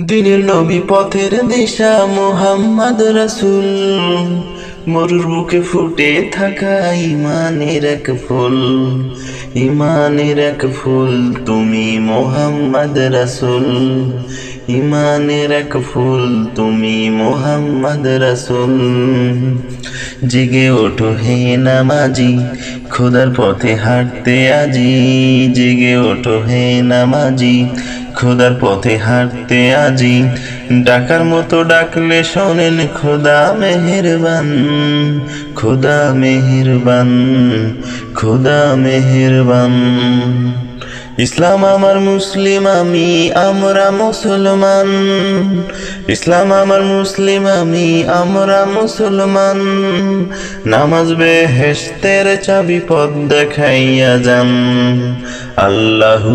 দিনের নবী পথের দিশা, মোহাম্মদ রসুল। মরুর বুকে ফুটে থাকা ইমানের এক ফুল। ইমানের এক ফুল তুমি মোহাম্মদ রাসূল। ইমানের এক ফুল তুমি মোহাম্মদ রসুল। জেগে ওঠো হে নামাজি, খোদার পথে হাঁটতে আজি। জেগে ওঠো হে নামাজি খোদার পথে হাঁটতে আজি। ডাকার মতো ডাকলে শোনেন, খোদা মেহেরবান খোদা মেহেরবান খোদা মেহেরবান। ইসলাম আমার মুসলিম, আমি, আমরা মুসলমান। ইসলাম আমার মুসলিম, আমি, আমরা মুসলমান। নামাজ বেহেশতের চাবি পথ দেখাইয়া যান, আল্লাহু